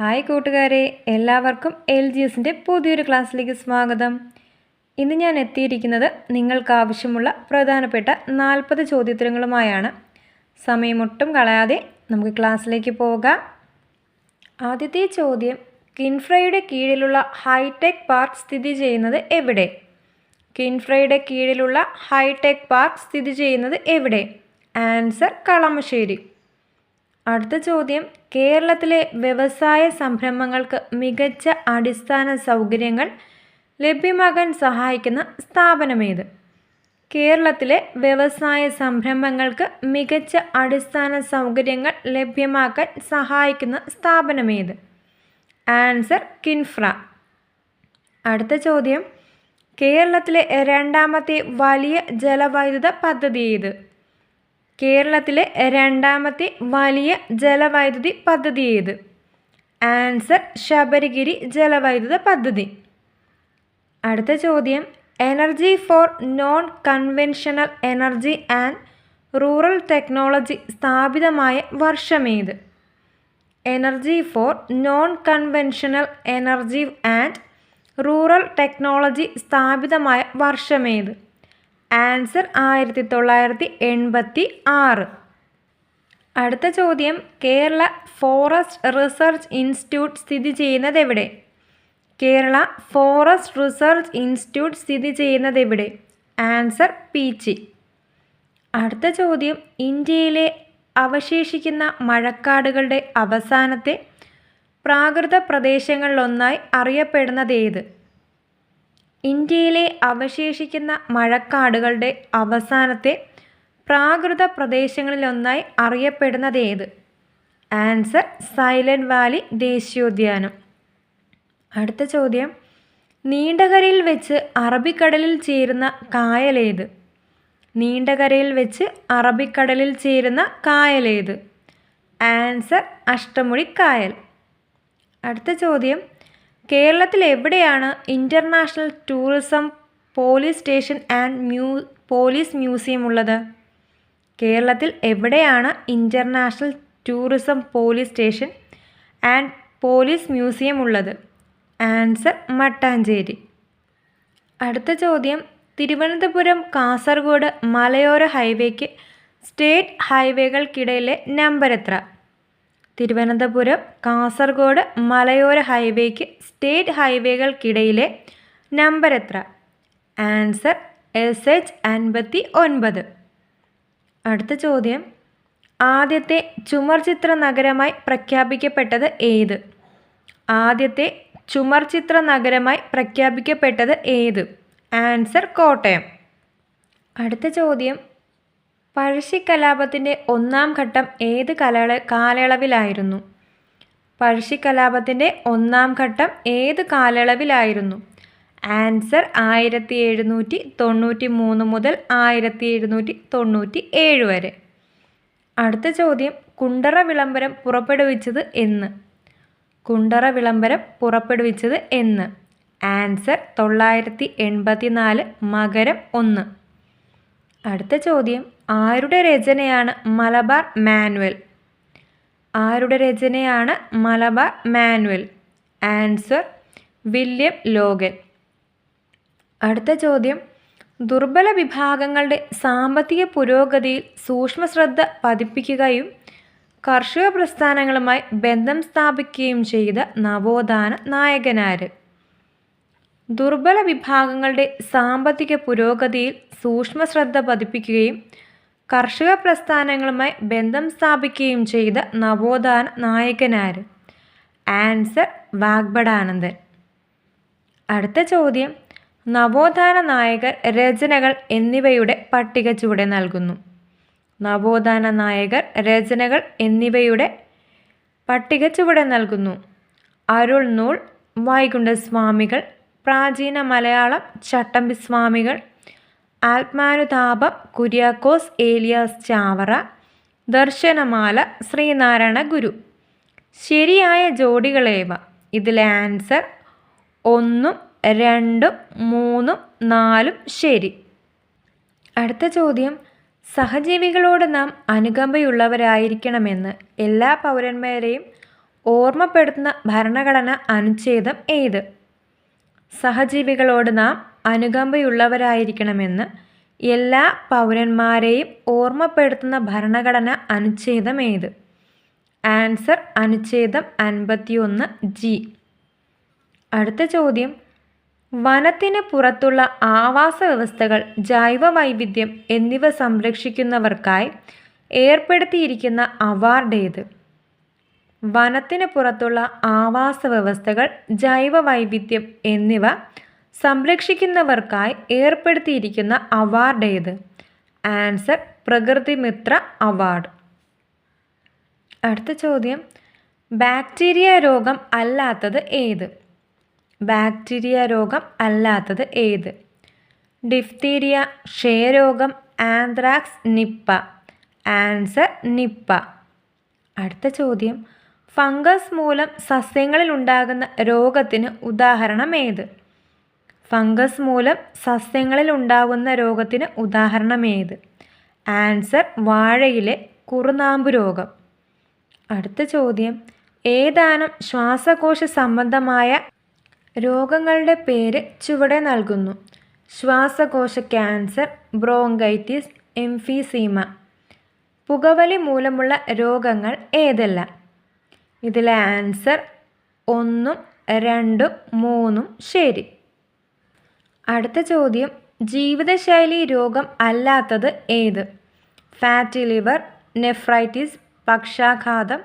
Hi കൂട്ടുകാരെ എല്ലാവർക്കും L G എസിന്റെ പുതിയൊരു ക്ലാസ്സിലേക്ക് സ്വാഗതം. ഇന്ന് ഞാൻ എത്തിയിരിക്കുന്നത് നിങ്ങൾക്ക് ആവശ്യമുള്ള പ്രധാനപ്പെട്ട നാൽപ്പത് ചോദ്യോത്തരങ്ങളുമായാണ്. സമയമൊട്ടും കളയാതെ നമുക്ക് ക്ലാസ്സിലേക്ക് പോകാം. ആദ്യത്തെ ചോദ്യം കിൻഫ്രയുടെ കീഴിലുള്ള ഹൈടെക് പാർക്ക് സ്ഥിതി ചെയ്യുന്നത് എവിടെ? കിൻഫ്രയുടെ കീഴിലുള്ള ഹൈടെക് പാർക്ക് സ്ഥിതി ചെയ്യുന്നത് എവിടെ? ആൻസർ കളമശ്ശേരി. അടുത്ത ചോദ്യം. കേരളത്തിലെ വ്യവസായ സംരംഭങ്ങൾക്ക് മികച്ച അടിസ്ഥാന സൗകര്യങ്ങൾ ലഭ്യമാകാൻ സഹായിക്കുന്ന സ്ഥാപനമേത് കേരളത്തിലെ വ്യവസായ സംരംഭങ്ങൾക്ക് മികച്ച അടിസ്ഥാന സൗകര്യങ്ങൾ ലഭ്യമാക്കാൻ സഹായിക്കുന്ന സ്ഥാപനമേത് ആൻസർ കിൻഫ്ര. അടുത്ത ചോദ്യം. കേരളത്തിലെ രണ്ടാമത്തെ വലിയ ജലവൈദ്യുത പദ്ധതി ഏത്? കേരളത്തിലെ രണ്ടാമത്തെ വലിയ ജലവൈദ്യുതി പദ്ധതി ഏത്? ആൻസർ ശബരിഗിരി ജലവൈദ്യുത പദ്ധതി. അടുത്ത ചോദ്യം. Energy for non conventional energy and rural technology സ്ഥാപിതമായ വർഷമേത് energy for non conventional energy and rural technology സ്ഥാപിതമായ വർഷമേത് ആൻസർ ആയിരത്തി തൊള്ളായിരത്തി എൺപത്തി ആറ് അടുത്ത ചോദ്യം കേരള ഫോറസ്റ്റ് റിസർച്ച് ഇൻസ്റ്റിറ്റ്യൂട്ട് സ്ഥിതി ചെയ്യുന്നത് എവിടെ കേരള ഫോറസ്റ്റ് റിസർച്ച് ഇൻസ്റ്റിറ്റ്യൂട്ട് സ്ഥിതി ചെയ്യുന്നത് എവിടെ ആൻസർ പീച്ചി. അടുത്ത ചോദ്യം ഇന്ത്യയിലെ അവശേഷിക്കുന്ന മഴക്കാടുകളുടെ അവസാനത്തെ പ്രാകൃത പ്രദേശങ്ങളിലൊന്നായി അറിയപ്പെടുന്നത് ഏത് ഇന്ത്യയിലെ അവശേഷിക്കുന്ന മഴക്കാടുകളുടെ അവസാനത്തെ പ്രാകൃത പ്രദേശങ്ങളിലൊന്നായി അറിയപ്പെടുന്നത് ഏത്? ആൻസർ സൈലന്റ് വാലി ദേശീയോദ്യാനം. അടുത്ത ചോദ്യം. നീണ്ടകരയിൽ വെച്ച് അറബിക്കടലിൽ ചേരുന്ന കായലേത് നീണ്ടകരയിൽ വെച്ച് അറബിക്കടലിൽ ചേരുന്ന കായലേത് ആൻസർ അഷ്ടമുടി കായൽ. അടുത്ത ചോദ്യം. കേരളത്തിൽ എവിടെയാണ് international tourism police station and mu police museum ഉള്ളത്? കേരളത്തിൽ എവിടെയാണ് international tourism police station and police museum ഉള്ളത്? ആൻസർ മട്ടാഞ്ചേരി. അടുത്ത ചോദ്യം തിരുവനന്തപുരം കാസർഗോഡ് മലയോര ഹൈവേക്ക് സ്റ്റേറ്റ് ഹൈവേകൾക്കിടയിലെ നമ്പർ എത്ര? തിരുവനന്തപുരം കാസർഗോഡ് മലയോര ഹൈവേക്ക് സ്റ്റേറ്റ് ഹൈവേകൾക്കിടയിലെ നമ്പർ എത്ര? ആൻസർ എസ് എച്ച് അൻപത്തി ഒൻപത് അടുത്ത ചോദ്യം. ആദ്യത്തെ ചുമർചിത്ര നഗരമായി പ്രഖ്യാപിക്കപ്പെട്ടത് ഏത്? ആദ്യത്തെ ചുമർചിത്ര നഗരമായി പ്രഖ്യാപിക്കപ്പെട്ടത് ഏത്? ആൻസർ കോട്ടയം. അടുത്ത ചോദ്യം. പഴശ്ശിക്കലാപത്തിന്റെ ഒന്നാം ഘട്ടം ഏത് കാലയള കാലയളവിലായിരുന്നു? പഴശ്ശിക്കലാപത്തിന്റെ ഒന്നാം ഘട്ടം ഏത് കാലയളവിലായിരുന്നു? ആൻസർ ആയിരത്തി എഴുന്നൂറ്റി തൊണ്ണൂറ്റി മൂന്ന് മുതൽ ആയിരത്തി എഴുന്നൂറ്റി തൊണ്ണൂറ്റി ഏഴ് വരെ. അടുത്ത ചോദ്യം കുണ്ടറ വിളംബരം പുറപ്പെടുവിച്ചത് എന്ന്. കുണ്ടറ വിളംബരം പുറപ്പെടുവിച്ചത് എന്ന്. ആൻസർ തൊള്ളായിരത്തി എൺപത്തി നാല് മകരം ഒന്ന്. അടുത്ത ചോദ്യം ആരുടെ രചനയാണ് മലബാർ മാനുവൽ? ആരുടെ രചനയാണ് Malabar manual? Answer William Logan. അടുത്ത ചോദ്യം. ദുർബല വിഭാഗങ്ങളുടെ സാമ്പത്തിക പുരോഗതിയിൽ സൂക്ഷ്മ ശ്രദ്ധ പതിപ്പിക്കുകയും കർഷക പ്രസ്ഥാനങ്ങളുമായി ബന്ധം സ്ഥാപിക്കുകയും ചെയ്ത നവോത്ഥാന നായകനാര്? ദുർബല വിഭാഗങ്ങളുടെ സാമ്പത്തിക പുരോഗതിയിൽ സൂക്ഷ്മ ശ്രദ്ധ പതിപ്പിക്കുകയും കർഷക പ്രസ്ഥാനങ്ങളുമായി ബന്ധം സ്ഥാപിക്കുകയും ചെയ്ത നവോത്ഥാന നായകനാര്? ആൻസർ വാഗ്ബടാനന്ദൻ അടുത്ത ചോദ്യം. നവോത്ഥാന നായകർ രചനകൾ എന്നിവയുടെ പട്ടിക ചുവടെ നൽകുന്നു. നവോത്ഥാന നായകർ രചനകൾ എന്നിവയുടെ പട്ടിക ചുവടെ നൽകുന്നു. അരുൾ നൂൾ വൈകുണ്ഠസ്വാമികൾ പ്രാചീന മലയാളം ചട്ടമ്പി സ്വാമികൾ ആത്മാനുതാപം കുര്യാക്കോസ് ഏലിയാസ് ചാവറ ദർശനമാല ശ്രീനാരായണ ഗുരു. ശരിയായ ജോഡികളേവ? ഇതിലെ ആൻസർ ഒന്നും രണ്ടും മൂന്നും നാലും ശരി. അടുത്ത ചോദ്യം. സഹജീവികളോട് നാം അനുകമ്പയുള്ളവരായിരിക്കണമെന്ന് എല്ലാ പൗരന്മാരെയും ഓർമ്മപ്പെടുത്തുന്ന ഭരണഘടന അനുച്ഛേദം ഏത്? സഹജീവികളോട് നാം അനുകമ്പയുള്ളവരായിരിക്കണമെന്ന് എല്ലാ പൗരന്മാരെയും ഓർമ്മപ്പെടുത്തുന്ന ഭരണഘടന അനുച്ഛേദം ഏത് ആൻസർ അനുച്ഛേദം അൻപത്തിയൊന്ന് ജി. അടുത്ത ചോദ്യം. വനത്തിന് പുറത്തുള്ള ആവാസ വ്യവസ്ഥകൾ ജൈവ വൈവിധ്യം എന്നിവ സംരക്ഷിക്കുന്നവർക്കായി ഏർപ്പെടുത്തിയിരിക്കുന്ന അവാർഡ് ഏത്? വനത്തിന് പുറത്തുള്ള ആവാസ വ്യവസ്ഥകൾ ജൈവ വൈവിധ്യം എന്നിവ സംരക്ഷിക്കുന്നവർക്കായി ഏർപ്പെടുത്തിയിരിക്കുന്ന അവാർഡ് ഏത്? ആൻസർ പ്രകൃതി മിത്ര അവാർഡ്. അടുത്ത ചോദ്യം. ബാക്ടീരിയ രോഗം അല്ലാത്തത് ഏത്? ബാക്ടീരിയ രോഗം അല്ലാത്തത് ഏത്? ഡിഫ്തീരിയ ക്ഷയരോഗം ആന്ത്രാക്സ് നിപ്പ. ആൻസർ നിപ്പ. അടുത്ത ചോദ്യം. ഫംഗസ് മൂലം സസ്യങ്ങളിൽ ഉണ്ടാകുന്ന രോഗത്തിന് ഉദാഹരണം ഏത്? ഫംഗസ് മൂലം സസ്യങ്ങളിൽ ഉണ്ടാകുന്ന രോഗത്തിന് ഉദാഹരണം ഏത് ആൻസർ വാഴയിലെ കുറുനാമ്പ് രോഗം. അടുത്ത ചോദ്യം. ഏതാനും ശ്വാസകോശ സംബന്ധമായ രോഗങ്ങളുടെ പേര് ചുവടെ നൽകുന്നു. ശ്വാസകോശ ക്യാൻസർ ബ്രോങ്കൈറ്റിസ് എംഫീസീമ. പുകവലി മൂലമുള്ള രോഗങ്ങൾ ഏതെല്ലാം? ഇതിലെ ആൻസർ ഒന്നും രണ്ടും മൂന്നും ശരി. അടുത്ത ചോദ്യം ജീവിതശൈലി രോഗം അല്ലാത്തത് ഏത്? ഫാറ്റി ലിവർ നെഫ്രൈറ്റിസ് പക്ഷാഘാതം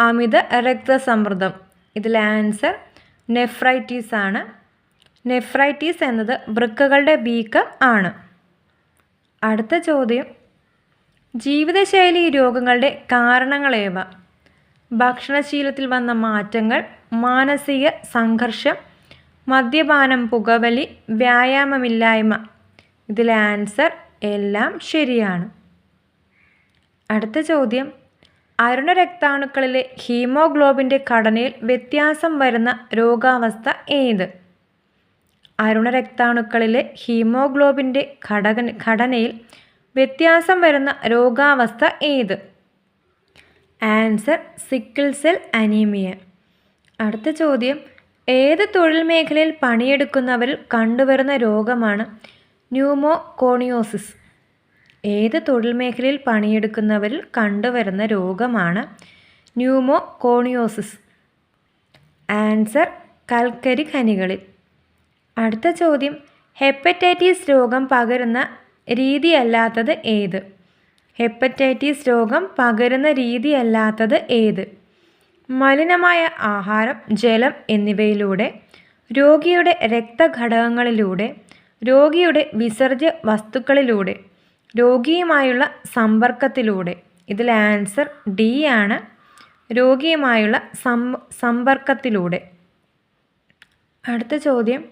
അമിത രക്തസമ്മർദ്ദം. ഇതിൽ ആൻസർ നെഫ്രൈറ്റിസ് ആണ്. നെഫ്രൈറ്റിസ് എന്നത് വൃക്കകളുടെ വീക്കം ആണ്. അടുത്ത ചോദ്യം ജീവിതശൈലി രോഗങ്ങളുടെ കാരണങ്ങളേവ ഭക്ഷണശീലത്തിൽ വന്ന മാറ്റങ്ങൾ മാനസിക സംഘർഷം മദ്യപാനം പുകവലി വ്യായാമമില്ലായ്മ. ഇതിലെ ആൻസർ എല്ലാം ശരിയാണ്. അടുത്ത ചോദ്യം. അരുണരക്താണുക്കളിലെ ഹീമോഗ്ലോബിന്റെ ഘടനയിൽ വ്യത്യാസം വരുന്ന രോഗാവസ്ഥ ഏത്? അരുണരക്താണുക്കളിലെ ഹീമോഗ്ലോബിന്റെ ഘടക ഘടനയിൽ വ്യത്യാസം വരുന്ന രോഗാവസ്ഥ ഏത്? Answer sickle cell anaemia. അടുത്ത ചോദ്യം. ഏത് തൊഴിൽ മേഖലയിൽ പണിയെടുക്കുന്നവരിൽ കണ്ടുവരുന്ന രോഗമാണ് ന്യൂമോകോണിയോസിസ്. ഏത് തൊഴിൽ മേഖലയിൽ പണിയെടുക്കുന്നവരിൽ കണ്ടുവരുന്ന രോഗമാണ് ന്യൂമോകോണിയോസിസ്. ആൻസർ കൽക്കരി ഖനികളിൽ. അടുത്ത ചോദ്യം ഹെപ്പറ്റൈറ്റിസ് രോഗം പകരുന്ന രീതിയല്ലാത്തത് ഏത്? ഹെപ്പറ്റൈറ്റിസ് രോഗം പകരുന്ന രീതിയല്ലാത്തത് ഏത്? മലിനമായ ആഹാരം ജലം എന്നിവയിലൂടെ രോഗിയുടെ രക്തഘടകങ്ങളിലൂടെ രോഗിയുടെ വിസർജ്യ വസ്തുക്കളിലൂടെ രോഗിയുമായുള്ള സമ്പർക്കത്തിലൂടെ. ഇതിൽ ആൻസർ ഡി ആണ്. രോഗിയുമായുള്ള സമ്പർക്കത്തിലൂടെ. അടുത്ത ചോദ്യം.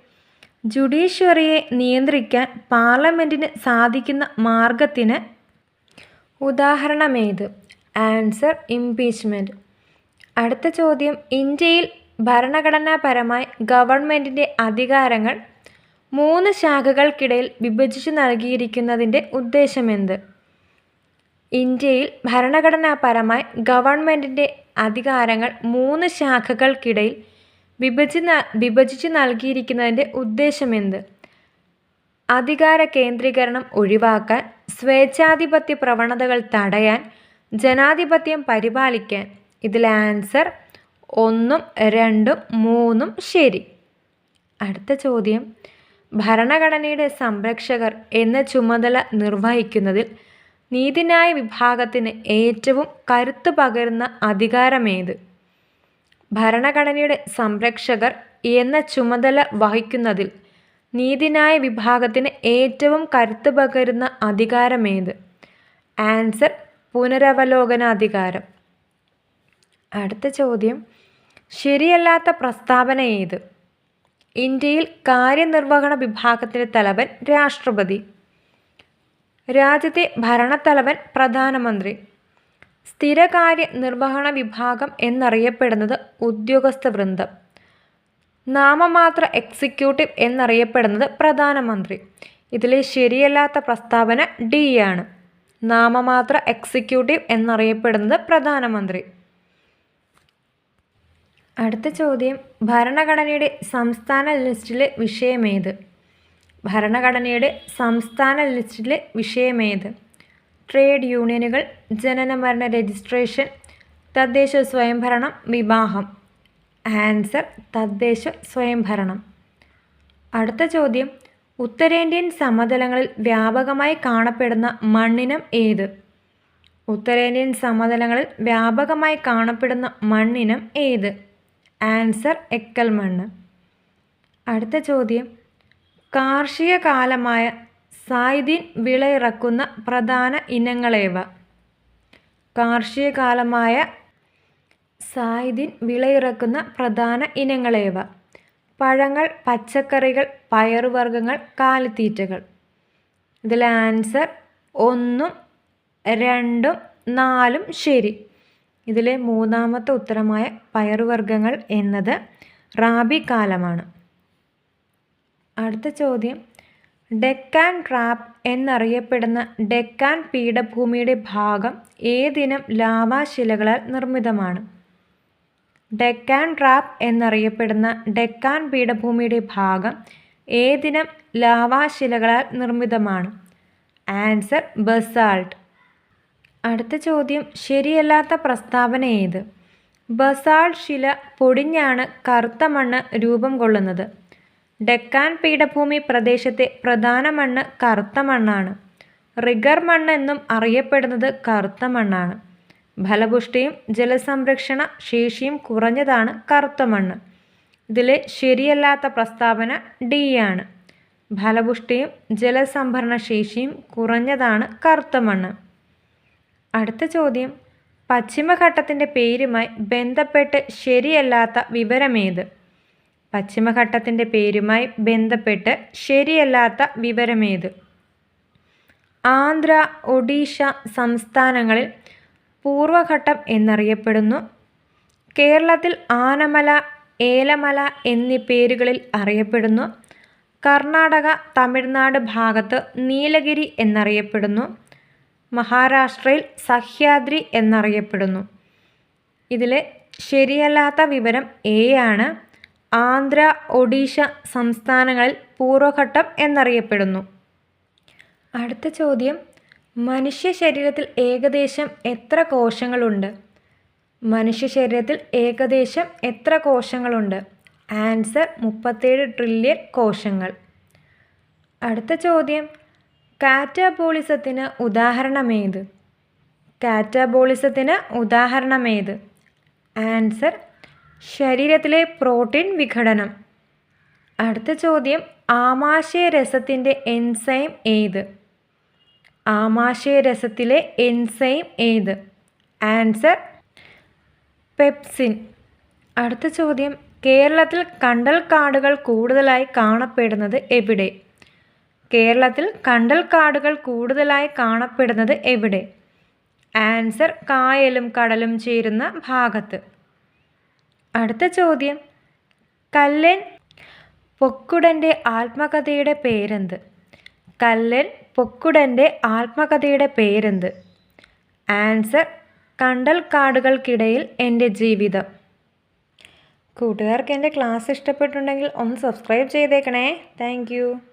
ജുഡീഷ്യറിയെ നിയന്ത്രിക്കാൻ പാർലമെന്റിന് സാധിക്കുന്ന മാർഗത്തിന് ഉദാഹരണമേത് ആൻസർ ഇംപീച്ച്മെന്റ് അടുത്ത ചോദ്യം ഇന്ത്യയിൽ ഭരണഘടനാപരമായി ഗവൺമെന്റിന്റെ അധികാരങ്ങൾ മൂന്ന് ശാഖകൾക്കിടയിൽ വിഭജിച്ചു നൽകിയിരിക്കുന്നതിന്റെ ഉദ്ദേശമെന്ത്? ഇന്ത്യയിൽ ഭരണഘടനാപരമായി ഗവൺമെന്റിന്റെ അധികാരങ്ങൾ മൂന്ന് ശാഖകൾക്കിടയിൽ വിഭജി വിഭജിച്ചു നൽകിയിരിക്കുന്നതിന്റെ ഉദ്ദേശമെന്ത്? അധികാര കേന്ദ്രീകരണം ഒഴിവാക്കാൻ സ്വേച്ഛാധിപത്യ പ്രവണതകൾ തടയാൻ ജനാധിപത്യം പരിപാലിക്കാൻ ഇതിലെ ആൻസർ ഒന്നും രണ്ടും മൂന്നും ശരി. അടുത്ത ചോദ്യം. ഭരണഘടനയുടെ സംരക്ഷകർ എന്ന ചുമതല നിർവഹിക്കുന്നതിൽ നീതിന്യായ വിഭാഗത്തിന് ഏറ്റവും കരുത്ത് പകരുന്ന അധികാരമേത് ഭരണഘടനയുടെ സംരക്ഷകർ എന്ന ചുമതല വഹിക്കുന്നതിൽ നീതിന്യായ വിഭാഗത്തിന് ഏറ്റവും കരുത്ത് പകരുന്ന അധികാരമേത് ആൻസർ പുനരവലോകനാധികാരം. അടുത്ത ചോദ്യം. ശരിയല്ലാത്ത പ്രസ്താവന ഏത്? ഇന്ത്യയിൽ കാര്യനിർവഹണ വിഭാഗത്തിന്റെ തലവൻ രാഷ്ട്രപതി. രാജ്യത്തെ ഭരണത്തലവൻ പ്രധാനമന്ത്രി. സ്ഥിരകാര്യ നിർവഹണ വിഭാഗം എന്നറിയപ്പെടുന്നത് ഉദ്യോഗസ്ഥ വൃന്ദം. നാമമാത്ര എക്സിക്യൂട്ടീവ് എന്നറിയപ്പെടുന്നത് പ്രധാനമന്ത്രി. ഇതിലെ ശരിയല്ലാത്ത പ്രസ്താവന ഡി ആണ്. നാമമാത്ര എക്സിക്യൂട്ടീവ് എന്നറിയപ്പെടുന്നത് പ്രധാനമന്ത്രി. അടുത്ത ചോദ്യം ഭരണഘടനയുടെ സംസ്ഥാന ലിസ്റ്റിലെ വിഷയമേത്? ഭരണഘടനയുടെ സംസ്ഥാന ലിസ്റ്റിലെ വിഷയമേത്? ട്രേഡ് യൂണിയനുകൾ ജനനമരണ രജിസ്ട്രേഷൻ തദ്ദേശ സ്വയംഭരണം വിവാഹം. ആൻസർ തദ്ദേശ സ്വയംഭരണം. അടുത്ത ചോദ്യം ഉത്തരേന്ത്യൻ സമതലങ്ങളിൽ വ്യാപകമായി കാണപ്പെടുന്ന മണ്ണിനം ഏത്? ഉത്തരേന്ത്യൻ സമതലങ്ങളിൽ വ്യാപകമായി കാണപ്പെടുന്ന മണ്ണിനം ഏത്? ആൻസർ എക്കൽ മണ്ണ് അടുത്ത ചോദ്യം. കാർഷിക കാലമായ സായ്ദിൻ വിളയിറക്കുന്ന പ്രധാന ഇനങ്ങളേവ? കാർഷിക കാലമായ സായ്ദിൻ വിളയിറക്കുന്ന പ്രധാന ഇനങ്ങളേവ? പഴങ്ങൾ പച്ചക്കറികൾ പയറുവർഗങ്ങൾ കാലിത്തീറ്റകൾ. ഇതിലെ ആൻസർ ഒന്നും രണ്ടും നാലും ശരി. ഇതിലെ മൂന്നാമത്തെ ഉത്തരമായ പയറുവർഗങ്ങൾ എന്നത് റാബി കാലമാണ്. അടുത്ത ചോദ്യം. ഡെക്കാൻ ട്രാപ്പ് എന്നറിയപ്പെടുന്ന ഡെക്കാൻ പീഠഭൂമിയുടെ ഭാഗം ഏതിനം ലാവാശിലകളാൽ നിർമ്മിതമാണ്? ഡെക്കാൻ ട്രാപ്പ് എന്നറിയപ്പെടുന്ന ഡെക്കാൻ പീഠഭൂമിയുടെ ഭാഗം ഏതിനം ലാവാശിലകളാൽ നിർമ്മിതമാണ്? Answer basalt. അടുത്ത ചോദ്യം ശരിയല്ലാത്ത പ്രസ്താവന ഏത്? ബസാൾട്ട് ശില പൊടിഞ്ഞാണ് കറുത്ത മണ്ണ് രൂപം കൊള്ളുന്നത്. ഡെക്കാൻ പീഠഭൂമി പ്രദേശത്തെ പ്രധാന മണ്ണ് കറുത്ത മണ്ണാണ്. റിഗർ മണ്ണ് എന്നും അറിയപ്പെടുന്നത് കറുത്ത മണ്ണാണ്. ഫലപുഷ്ടിയും ജലസംരക്ഷണ ശേഷിയും കുറഞ്ഞതാണ് കറുത്ത മണ്ണ്. ഇതിലെ ശരിയല്ലാത്ത പ്രസ്താവന ഡി ആണ്. ഫലപുഷ്ടിയും ജലസംഭരണ ശേഷിയും കുറഞ്ഞതാണ് കറുത്ത മണ്ണ്. അടുത്ത ചോദ്യം. പശ്ചിമഘട്ടത്തിന്റെ പേരുമായി ബന്ധപ്പെട്ട് ശരിയല്ലാത്ത വിവരമേത്? പശ്ചിമഘട്ടത്തിന്റെ പേരുമായി ബന്ധപ്പെട്ട് ശരിയല്ലാത്ത വിവരമേത്? ആന്ധ്ര ഒഡീഷ സംസ്ഥാനങ്ങളിൽ പൂർവഘട്ടം എന്നറിയപ്പെടുന്നു. കേരളത്തിൽ ആനമല ഏലമല എന്നീ പേരുകളിൽ അറിയപ്പെടുന്നു. കർണാടക തമിഴ്നാട് ഭാഗത്ത് നീലഗിരി എന്നറിയപ്പെടുന്നു. മഹാരാഷ്ട്രയിൽ സഹ്യാദ്രി എന്നറിയപ്പെടുന്നു. ഇതിൽ ശരിയല്ലാത്ത വിവരം എ ആണ്. ആന്ധ്ര ഒഡീഷ സംസ്ഥാനങ്ങളിൽ പൂർവഘട്ടം എന്നറിയപ്പെടുന്നു. അടുത്ത ചോദ്യം. മനുഷ്യ ശരീരത്തിൽ ഏകദേശം എത്ര കോശങ്ങളുണ്ട്? മനുഷ്യ ശരീരത്തിൽ ഏകദേശം എത്ര കോശങ്ങളുണ്ട്? ആൻസർ മുപ്പത്തേഴ് ട്രില്യൺ കോശങ്ങൾ. അടുത്ത ചോദ്യം. കാറ്റാബോളിസത്തിന് ഉദാഹരണമേത്? കാറ്റാബോളിസത്തിന് ഉദാഹരണമേത്? ആൻസർ ശരീരത്തിലെ പ്രോട്ടീൻ വിഘടനം. അടുത്ത ചോദ്യം ആമാശയ രസത്തിന്റെ എൻസൈം ഏത്? ആമാശയ രസത്തിലെ എൻസൈം ഏത്? Answer pepsin. അടുത്ത ചോദ്യം കേരളത്തിൽ കണ്ടൽ കാടുകൾ കൂടുതലായി കാണപ്പെടുന്നത് എവിടെ? കേരളത്തിൽ കണ്ടൽക്കാടുകൾ കൂടുതലായി കാണപ്പെടുന്നത് എവിടെ? ആൻസർ കായലും കടലും ചേരുന്ന ഭാഗത്ത്. അടുത്ത ചോദ്യം. കല്ലൻ പൊക്കുടന്റെ ആത്മകഥയുടെ പേരെന്ത്? കല്ലൻ പൊക്കുടന്റെ ആത്മകഥയുടെ പേരെന്ത്? ആൻസർ കണ്ടൽക്കാടുകൾക്കിടയിൽ എന്റെ ജീവിതം. കൂട്ടുകാർക്ക് എന്റെ ക്ലാസ് ഇഷ്ടപ്പെട്ടുണ്ടെങ്കിൽ ഒന്ന് സബ്സ്ക്രൈബ് ചെയ്തേക്കണേ. താങ്ക്